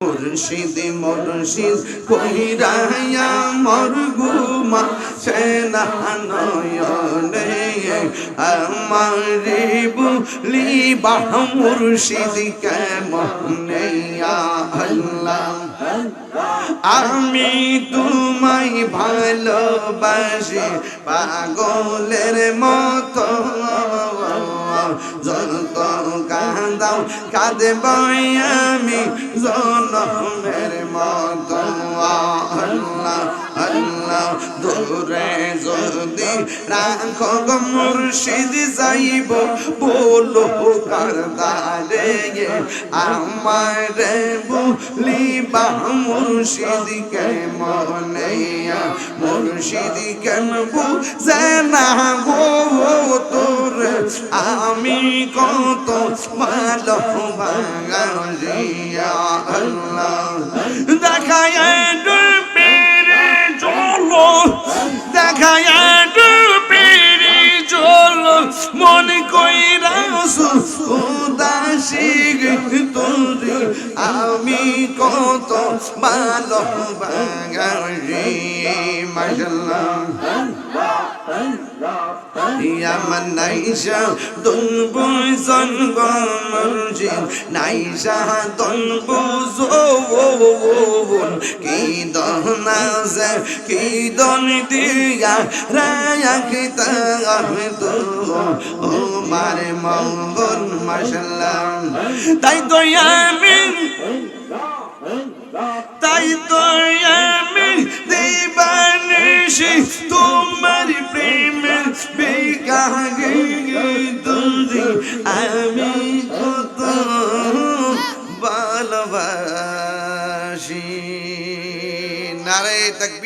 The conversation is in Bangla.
মুর্শিদ মুর্শিদ কইরায়া মর গুমা সেনা নয়নে আমারে বুলি বাহ মুর্শিদ আল্লাহ? আমি তোমায় ভালোবাসি, পাগলের মতো কাঁদাও কাঁদব আমি জনমের দূরে যদি রাখো গো মুর্শিদ, যাইব বলো কারদারে আমার বলিবা মুর্শিদ কে মনে মুর্শিদ কেন বুঝে না গো তোর? আমি কত ভালো ভাঙিয়া আল্লাহ। দেখায় মন রাসু উদাসী তোরে আমি কত ভালো ভাঙি মাশাল্লাহ আমার নাইসা দুনবু জনগণ নাইসা দুনবু জোন কি দনা যে কি দন দিয়া, রায়া কি তো ও মারে মঙ্গল মাশাল্লাহ। তাই তো তাই তো আমি দিবানিসি তোমার ভালোবাসি নারে